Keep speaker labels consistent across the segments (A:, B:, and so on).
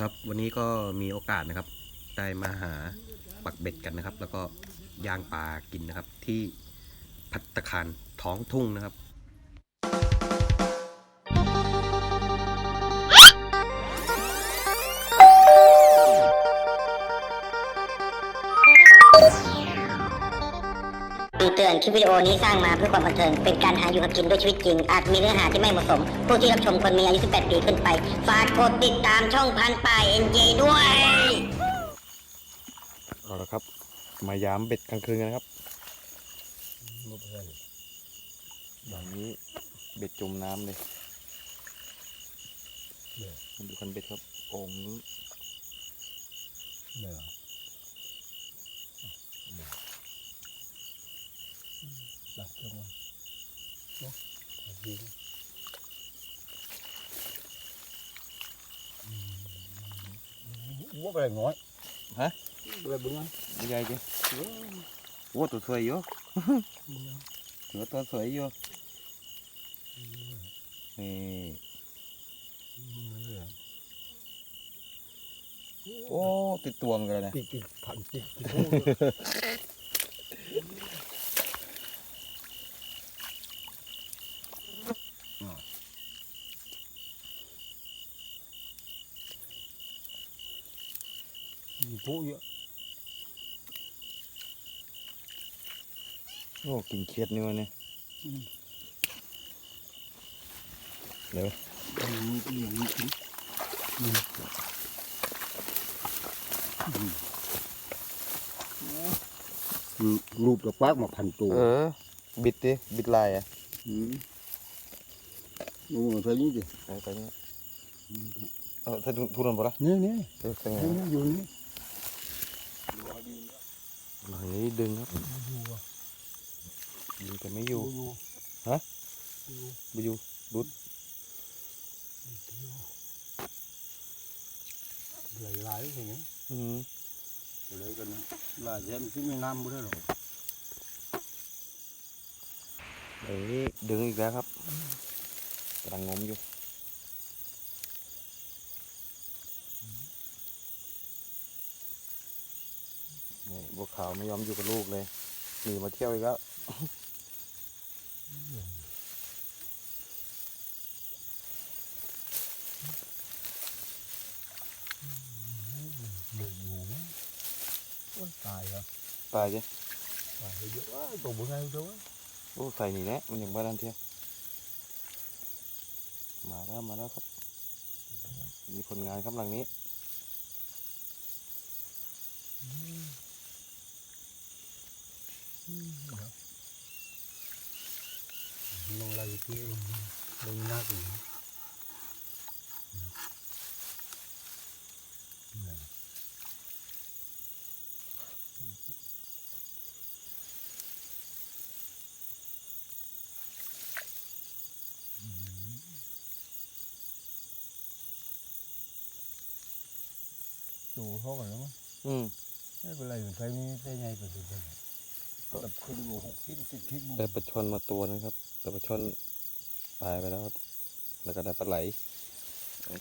A: ครับวันนี้ก็มีโอกาสนะครับ ได้มาหาปักเบ็ดกันนะครับ แล้วก็ย่างปลากินนะครับ ที่พัตตาคารท้องทุ่งนะครับ
B: มีเตือนคลิปวิดีโอนี้สร้างมาเพื่อความบันเทิง เป็นการหาอยู่หากินด้วยชีวิตจริง อาจมีเนื้อหาที่ไม่เหมาะสม ผู้ที่รับชมควรมีอายุ 18 ปีขึ้นไป ฝากกดติดตามช่องพันป่ายเอ็นเจด้วย
A: เอาละครับ มายามเบ็ดกลางคืนกันนะครับอย่างนี้เบ็ดจมน้ำเลยมันดูคันเบ็ดครับโอ่งนี้
C: เนี่ ยดักจังหวะเนาะยิงว่าอะไรน้อย
A: ฮะ
C: อะไรบึ้งอะ
A: ใหญ่จริงโอ้ตัวสวยอยู่ถือว่าตัวสวยอยู่นี่โอ้ติดตัวเหมือน กิน
C: ผู้เยอะ
A: โอ้กินเครียดนี่วะเนี่ยเดี๋ยว
C: มีก็อย่างนี้ถึงรูปกับปากมาพันตัว
A: เออ บิดดิบิดลายอะ
C: อืมโอ้ใช่นี่ดิ
A: ไปไปเนี่เออถ้าทุนนปะล่ะ
C: นี่นี่
A: เออเป็นไง
C: นี่อยู่นี่
A: หลังนี้ดึงครับ
C: อยู่อะ
A: ดึงแต่ไม่อยู่ฮะไม่อยู่รุด
C: หลายหลายอย่างเงี้ย
A: อืม
C: เลยกันนะหลายแย่ที่ไม่น้ำบ่ได้หรอก
A: เอ้ยดึงอีกแล้วครับกำลังงมอยู่ บัวขาวไม่ยอมอยู่กับลูกเลยหนีมาเที่ยวอีกแล้ว
C: เหลืออยู่มั้งโอ้ยตายแล้ว
A: ตายจ้ะ
C: ตายไปเยอะว้ายตัวบ่ไงตัววะ
A: โอ้ใส่หนีแน่มันอย่างบ้านนั่นเที่ยวมาแล้วมาแล้วครับ มีผลงานครับหลังนี้
C: ลงอะไรที่ลงนักอยู่ดูเขาก่อน แล้วมั้ง
A: อืม
C: ไม่เป็นไรเหมือนไฟนี้ได้ไงเป็นไปได้แบบขึ้นอยู่หกที่ติดที่บุ
A: ได้ปลาช่อนมาตัวนะครับ แต่ปลาช่อนตายไปแล้วครับ แล้วก็ได้ปลาไหล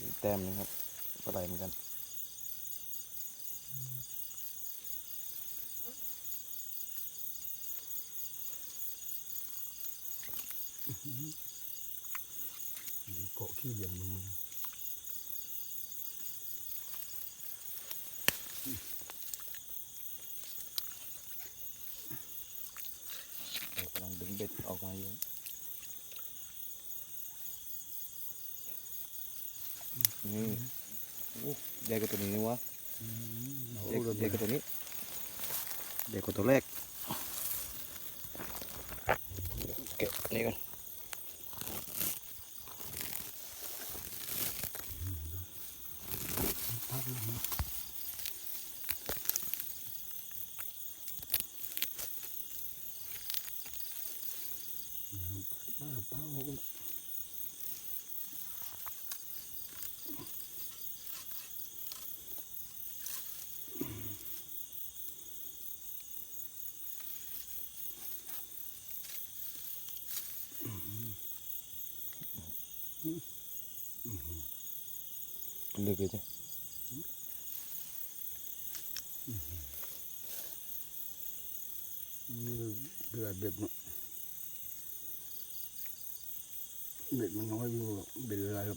A: อีกแต้มหนึงครับปลาไหลเหมือนกัน
C: เกาะขี้เหลี่ยมมือ
A: เรากำลังดึงเบ็ด ออกมาอยู่นี่โอ้ใหญ่กว่าตัวนี้นี่วะ
C: เอา
A: ใหญ่
C: เลย
A: ใหญ่กว่าตัวนี้ใหญ่กว่าตัวแรกเก็บนี่ก่อน
C: พักนะป้าป้าเขาก็
A: ลึกเลยจ้ะ
C: อนี่เดือดเบ็ดมันเบ็ดมันน้อยอยู่เบ็ดอะไรค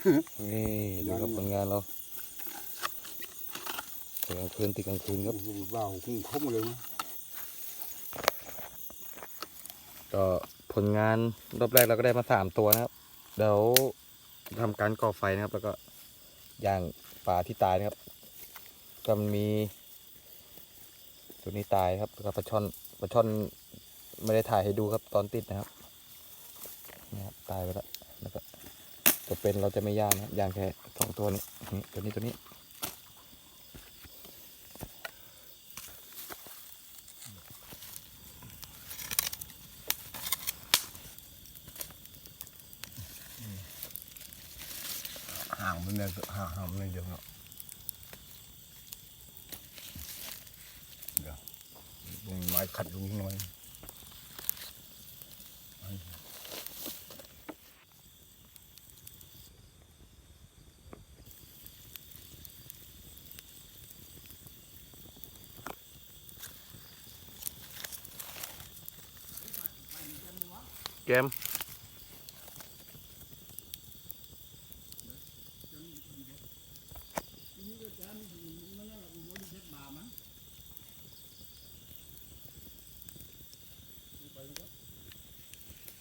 A: นี่มาแล้วมาแล้วอุ้ยไปเลย
C: ยางเลยเดียวเดี๋ยวใกล้คุณดียางเลยทีแล้วก็
A: นี่ดูครับผลงานเราเดี๋ยวคืนติดกลางคืนครับ
C: ว่าวคุ้งคมเลยนะ
A: ก็ผลงานรอบแรกเราก็ได้มาสามตัวนะครับ เดี๋ยวทำการก่อไฟนะครับ แล้วก็ย่างปลาที่ตายนะครับ ก็มีตัวนี้ตายครับแล้วก็ปลาช่อนปลาช่อนไม่ได้ถ่ายให้ดูครับตอนติดนะครับนี่ครับตายไปแล้วแล้วก็ จะเป็นเราจะไม่ย่างนะย่างแค่สองตัวนี้นี่ตัวนี้ตัวนี้
C: ห่างมันเนี่ยห่างห่างมันเยเยอะเนาะเดี๋ยวตรงไม้ขัดตรงนี้หน่
A: กม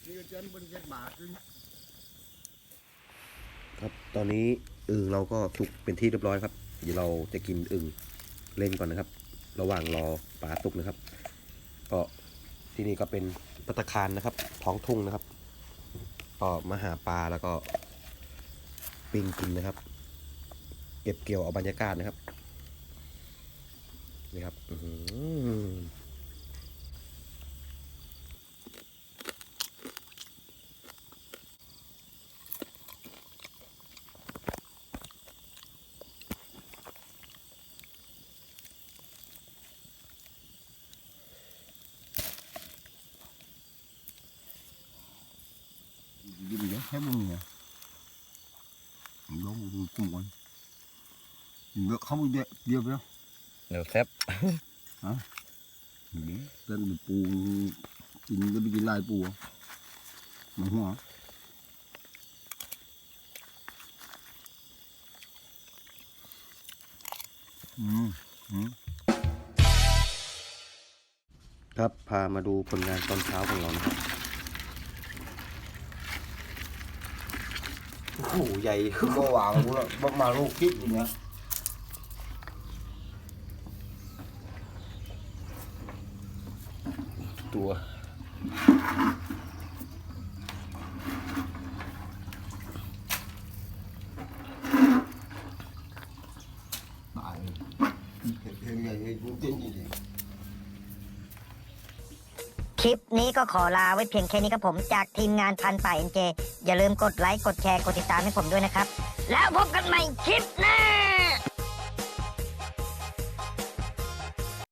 C: นี่ก็เจนบนเจ็ดบาทนึง
A: ครับตอนนี้อึ่งเราก็สุกเป็นที่เรียบร้อยครับ เดี๋ยวเราจะกินอึ่งเล่นก่อนนะครับ ระหว่างรอปลาสุกนะครับ ก็ ที่นี่ก็เป็นปัตะคารนะครับ ท้องทุ่งนะครับ ก็มาหาปลาแล้วก็ปิ้งกินนะครับ เก็บเกี่ยวเอาบรรยากาศนะครับ นี่ครับ อือหือ
C: ยิ้มเยอะแค่บุ้งเนี่ย ลงดูกุ้งก่อนเยอะเขาไม่เยอะเดียวไปแล้ว
A: เดี๋ยวแซ่บ
C: นี่เป็นปูกินก็ไปกินลายปูมาหัวอืมอืม
A: ครับพามาดูผลงานตอนเช้าของเรานะครับ โอ้โหใหญ่
C: ก็วางกูแล้วบ่มาลูกคิดอย่างเงี้ย
A: ตัว
C: ตายเห็นเห็นไงไอ้กูเต้นจริง
B: คลิปนี้ก็ขอลาไว้เพียงแค่นี้ครับผมจากทีมงานพันป่าเอ็นเจอย่าลืมกดไลค์กดแชร์กดติดตามให้ผมด้วยนะครับ แล้วพบกันใหม่คลิปหน้า